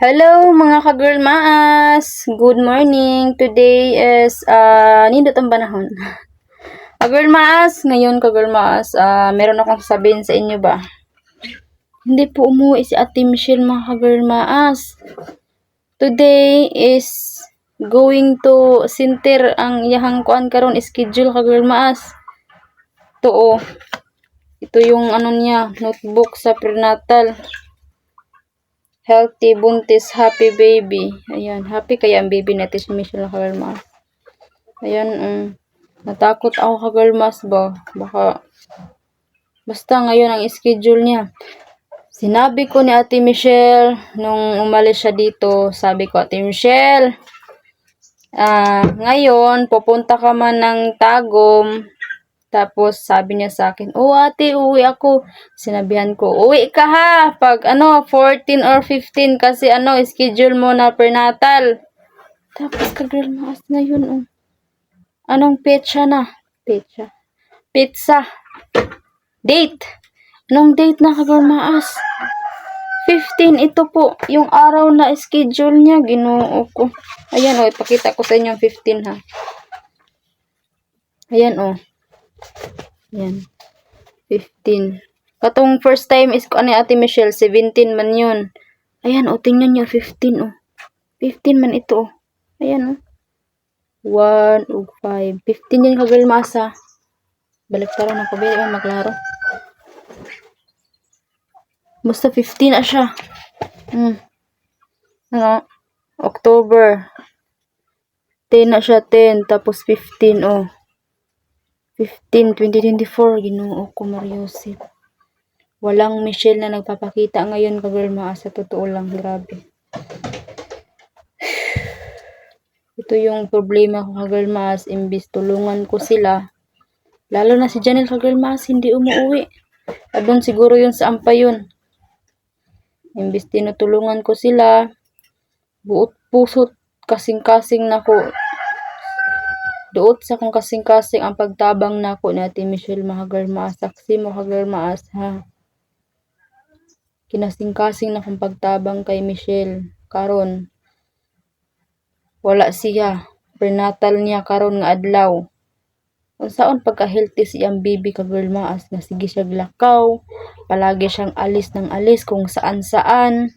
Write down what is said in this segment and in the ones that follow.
Hello mga ka-girl maas! Good morning! Today is, uh, nindot ang panahon. Ka-girl maas, ngayon ka-girl maas, ah, meron akong sabihin sa inyo ba? Hindi po umuwi si Ate Michelle mga ka-girl maas. Today is going to center ang iyahang kuan karon schedule ka-girl maas. Ito oh. Ito yung ano niya, notebook sa prenatal. Healthy, buntis, happy baby. Ayan, happy kaya ang baby natin si Michelle Kagalmas. Ayan, um, natakot ako Kagalmas ba? Baka, basta ngayon ang schedule niya. Sinabi ko ni Ate Michelle, nung umalis siya dito, sabi ko, Ate Michelle, ah, ngayon, pupunta ka man ng Tagum, tapos sabi niya sa akin, oh ate, uwi ako. Sinabihan ko, uwi ka ha. Pag ano, 14 or 15 kasi ano, schedule mo na prenatal. Tapos ka-girl maas ngayon, oh. Anong petsa na? Petsa. Pizza. Date. Anong date na ka-girl maas? 15, ito po, yung araw na schedule niya, ginoo ko. Ayan, oh, ipakita ko sa inyo yung 15 ha. Ayan, oh. Yan. 15. Katong first time is ani Ate Michelle, 17 man yun. Ayan, o, tingnan nyo, 15, o. 15 man ito, o. Ayan, o. 1 o 5. 15 yan kagirl masa. Balik taro na pabili mo maglaro. Basta 15 na siya. Hmm. Ano? October. 10 na siya, 10. Tapos 15, oh. 15, 2024, ginoo ko Mariusip. Walang Michelle na nagpapakita ngayon kagirl mga sa totoo lang, grabe. Ito yung problema ko kagirl mas, imbis tulungan ko sila. Lalo na si Janelle kagirl mas, hindi umuwi. Abon siguro yun sa ampa yun. Imbis tinutulungan ko sila, buot pusot, kasing-kasing na ko Duot sa kung kasing-kasing ang pagtabang nako na Ate Michelle Mahagar Maas. Saksi mo Hagar Maas ha. Kinasing-kasing na kung pagtabang kay Michelle. Karon wala siya. Prenatal niya karon nga adlaw. Unsaon pagka-healthy siyang baby ka girl maas nga sige siya glakaw. Palagi siyang alis ng alis kung saan-saan.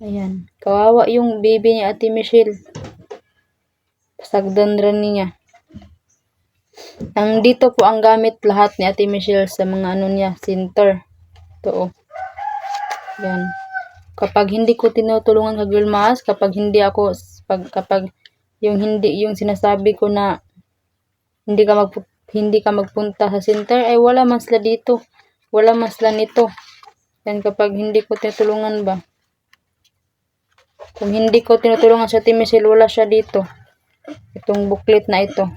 Ayan. Kawawa yung baby ni Ate Michelle. Sagdan rin niya. Ang dito po ang gamit lahat ni Ate Michelle sa mga ano niya, center. Ito oh. Yan. Kapag hindi ko tinutulungan ka girl mas, kapag hindi ako, pag, kapag yung hindi, yung sinasabi ko na hindi ka mag hindi ka magpunta sa center, ay wala man sila dito. Wala man sila nito. Yan kapag hindi ko tinutulungan ba. Kung hindi ko tinutulungan sa Ate Michelle, wala siya dito itong booklet na ito.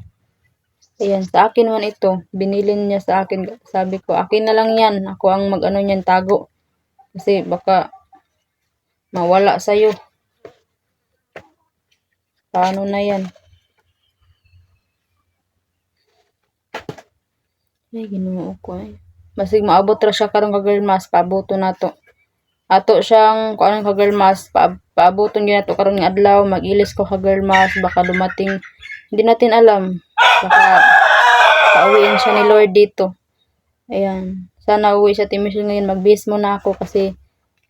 Ayan, sa akin man ito. Binilin niya sa akin. Sabi ko, akin na lang yan. Ako ang mag-ano niyan, tago. Kasi baka mawala sa'yo. Paano na yan? Ay, ginuo ko ay. Masig maabot ra siya karong ka-girl mas, paaboto na to. Ato siyang, kung anong ka-girl mas, pa, paaboton yun nato karon nga adlaw, mag-ilis ko ka-girl mas, baka dumating, hindi natin alam. Baka pauwiin siya ni Lord dito. Ayan. Sana uwi siya Ate Michelle ngayon. Mag-base muna ako kasi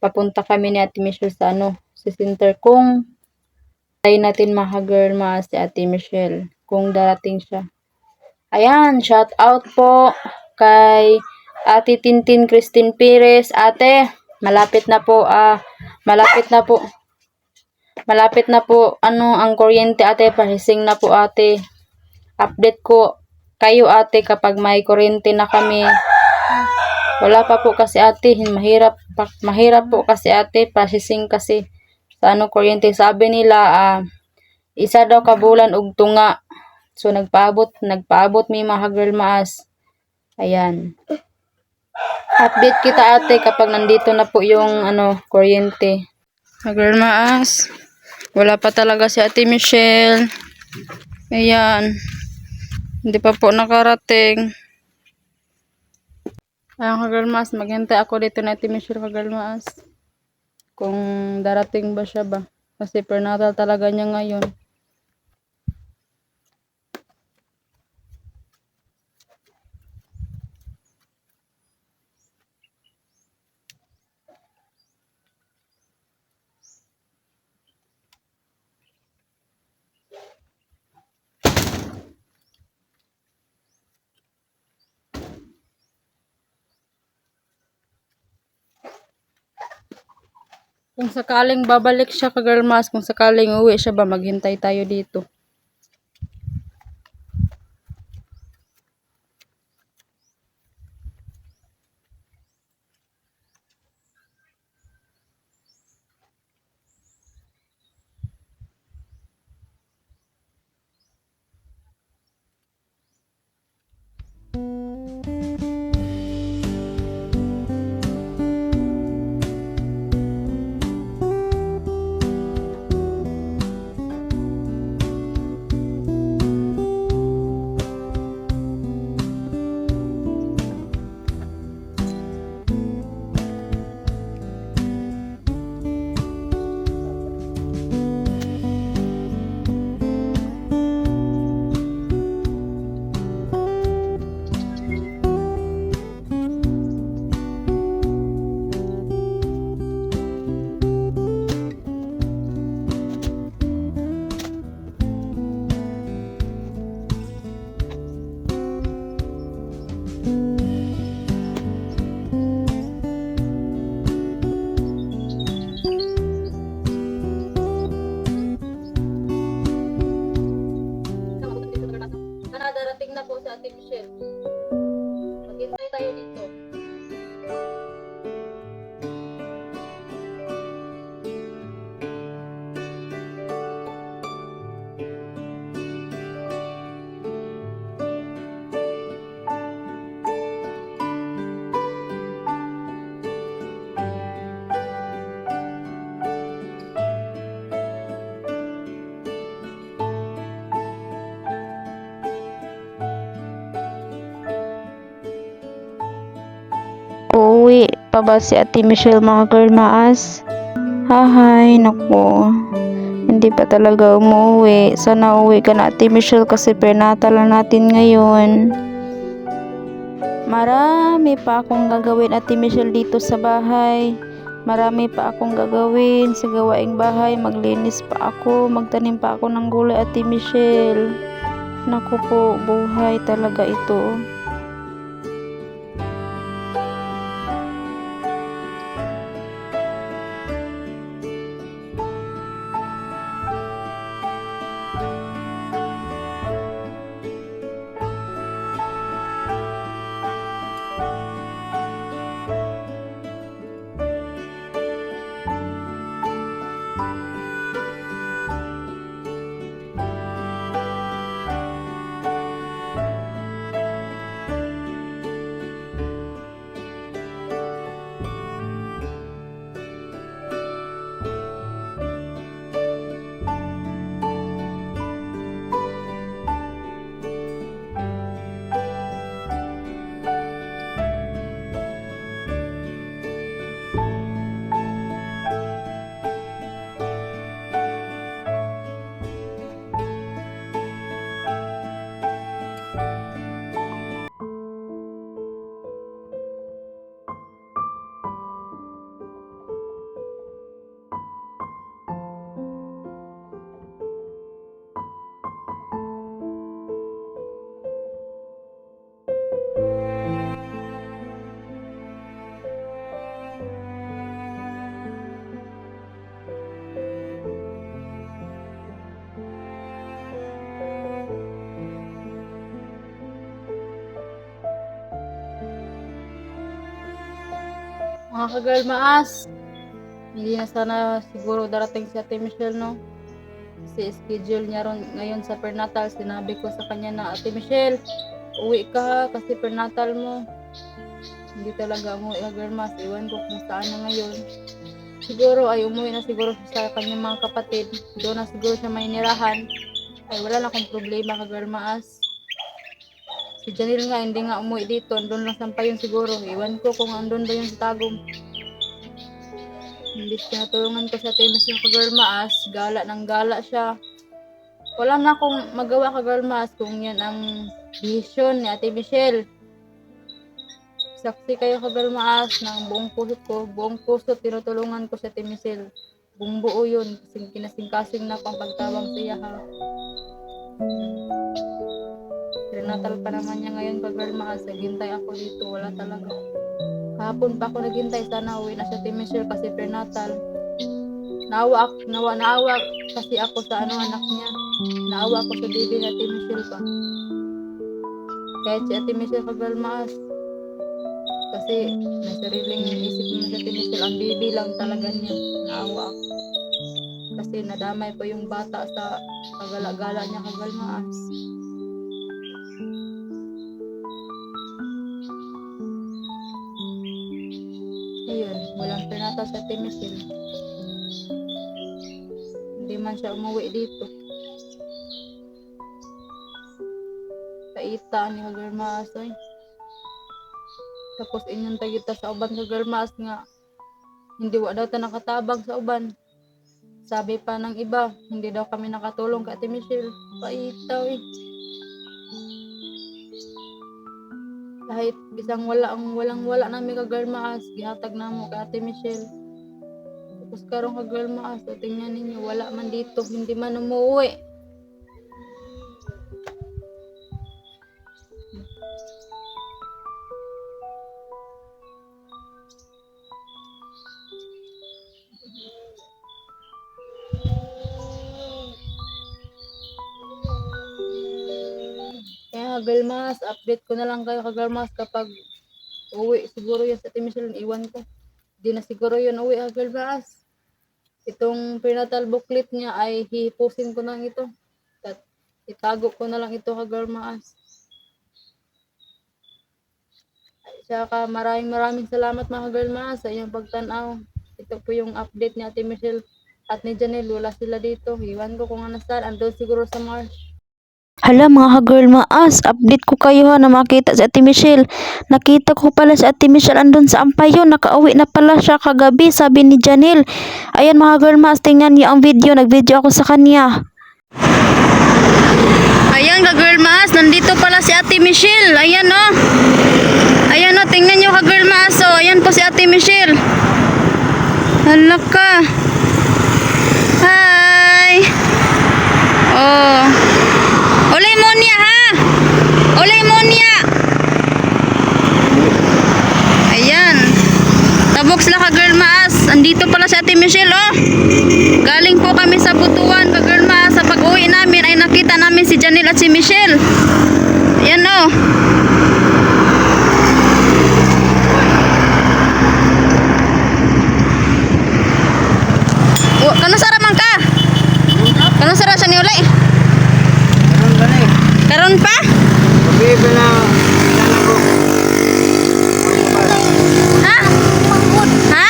papunta kami ni Ate Michelle sa ano, sa center. Kung tayo natin maha-girl mas si Ate Michelle. Kung darating siya. Ayan, shout out po kay Ate Tintin Christine Perez. Ate, malapit na po, ah, malapit na po. Malapit na po, ano, ang kuryente ate, pahising na po ate. Update ko kayo ate kapag may kuryente na kami. Wala pa po kasi ate, mahirap, pa, mahirap po kasi ate, processing kasi sa ano kuryente. Sabi nila, ah, isa daw kabulan og tunga. So nagpaabot, nagpaabot may mga girl maas. Ayan. Update kita ate kapag nandito na po yung ano, kuryente. Girl maas. Wala pa talaga si Ate Michelle. Ayan. Hindi pa po nakarating. Ayan, kagalmas. Maghintay ako dito na Ate Michelle kagalmas. Kung darating ba siya ba. Kasi prenatal talaga niya ngayon. Kung sakaling babalik siya ka girl mas, kung sakaling uwi siya ba, maghintay tayo dito. Pa ba si Ate Michelle mga girl maas? Hahay, naku. Hindi pa talaga umuwi. Sana uwi ka na Ate Michelle kasi prenatal na natin ngayon. Marami pa akong gagawin Ate Michelle dito sa bahay. Marami pa akong gagawin sa gawaing bahay. Maglinis pa ako. Magtanim pa ako ng gulay Ate Michelle. Naku po, buhay talaga ito. Mga ka-girl maas, hindi na sana siguro darating si Ate Michelle, no? Kasi schedule niya ron ngayon sa prenatal. Sinabi ko sa kanya na, Ate Michelle, uwi ka kasi prenatal mo. Hindi talaga umuwi ka, girl mas. Iwan ko kung saan na ngayon. Siguro ay umuwi na siguro sa kanyang mga kapatid. Doon na siguro siya may nirahan. Ay wala na akong problema ka, girl maas. Si Janil nga, hindi nga umuwi dito. Doon lang sampay yun siguro. Iwan ko kung andun ba yun sa tagong. Imbis na tulungan ko sa Timis yung ka-girl maas, gala ng gala siya. Wala na akong magawa ka-girl maas kung yan ang desisyon ni Ate Michelle. Saksi kayo ka-girl maas ng buong puso ko, buong puso tinutulungan ko sa Ate Michelle. Buong buo yun, kasi kinasingkasing na akong pagtawag sa iya ha. Prenatal pa naman niya ngayon ka-girl maas, naghintay ako dito, wala talaga. Kahapon pa ako naghintay, sana uwi na siya Ate Michelle kasi prenatal. Naawa, nawa, naawa kasi ako sa ano anak niya. Naawa ako sa baby ni Ate Michelle pa. Kahit si Ate Michelle kagalmaas. Kasi may sariling isip mo si Ate Michelle, ang baby lang talaga niya. Naawa ako. Kasi nadamay pa yung bata sa kagala-gala niya kagalmaas. Prenatal sa Michelle. Hindi man siya umuwi dito. Kaita ni Hagarmaas ay. Tapos inyong tagita sa uban sa Hagarmaas nga hindi wa daw ta nakatabang sa uban. Sabi pa ng iba, hindi daw kami nakatulong kay Ate Michelle. Paitaw eh. Kahit isang wala ang walang wala namin kagarmaas, gihatag na mo kay Ate Michelle. Tapos karong kagarmaas, so tingnan ninyo, wala man dito, hindi man umuwi. Kaya Hagalmas, update ko na lang kayo Hagalmas kapag uwi siguro yan sa Timisil, iwan ko. Di na siguro yun uwi Hagalmas. Itong prenatal booklet niya ay hihipusin ko lang ito. At itago ko na lang ito Hagalmas. Saka maraming maraming salamat mga Hagalmas sa inyong pagtanaw. Ito po yung update ni Ate Michelle at ni Janelle. Wala sila dito. Iwan ko kung ano saan. Andun siguro sa March. Hala mga ha-girl maas, update ko kayo ha na makita si Ate Michelle. Nakita ko pala si Ate Michelle andun sa ampayon, nakauwi na pala siya kagabi, sabi ni Janelle. Ayan mga girl maas, tingnan niyo ang video, nag-video ako sa kanya. Ayan ka girl maas, nandito pala si Ate Michelle. Ayan oh. Ayan oh, tingnan nyo ka girl maas oh. Ayan po si Ate Michelle. Hala ka. Hi. Oh. Olay mo niya ha. Olay mo niya. Ayan. Tabok sila ka girl maas. Andito pala si Ate Michelle oh. Galing po kami sa Butuan, kagirma. Sa pag-uwi namin ay nakita namin si Janelle at si Michelle. Yan o. Oh, kano sara man ka? Kano sara siya ni Ulay? Ano ba na eh? Karon pa? Pabiba na ilan ako. Ha? Ha?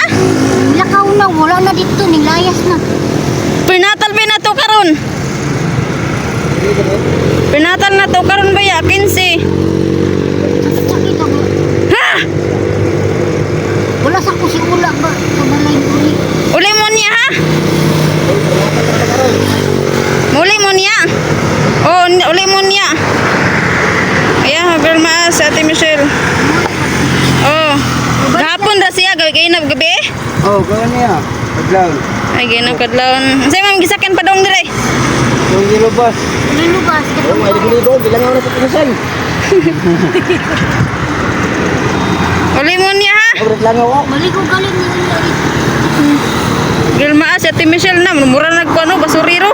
Lakaw na, wala na dito, nilayas na. Pernatal ba na to karon? Pernatal na to karon ba ya? 15. Sakit ako. Ha? Wala sa kusi ula ba? Kabalay uli. Uli mo niya ha? Uli mo niya? Oh, n- uli mo niya. Ayan, girl maas, si Ate Michelle. Oh, gahapon na siya, gabi kayo na gabi. Oh, gano'n niya. Paglang. Ay, gina kadlawon. Say, ma'am, gisakin pa dong dire. Yung gilubas. Nilubas. Oh, may dito. Bilang ako na sa pinasan. Uli mo niya ha? Abrat lang ako. Maligo galing ni Ula. Girl maas, si Ate Michelle na. Mura na nagkuano, basuriro.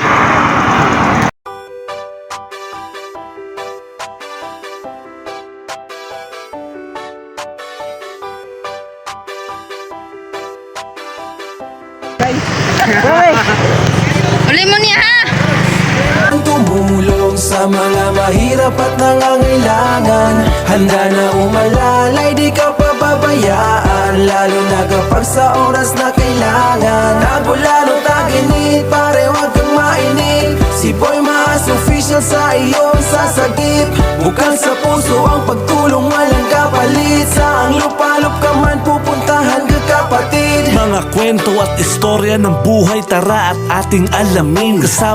Sa mga mahirap at nangangailangan. Handa na umalalay, di ka pababayaan Lalo na kapag sa oras na kailangan. Tagulano, taginit, pare wag kang mainip. Si Boy Maas, official sa iyong sasagip Bukal sa puso ang pagtulong, walang kapalit. Sa ang lupalop ka man, pupuntahan ka kapatid. Mga kwento at istorya ng buhay Tara at ating alamin. Kasama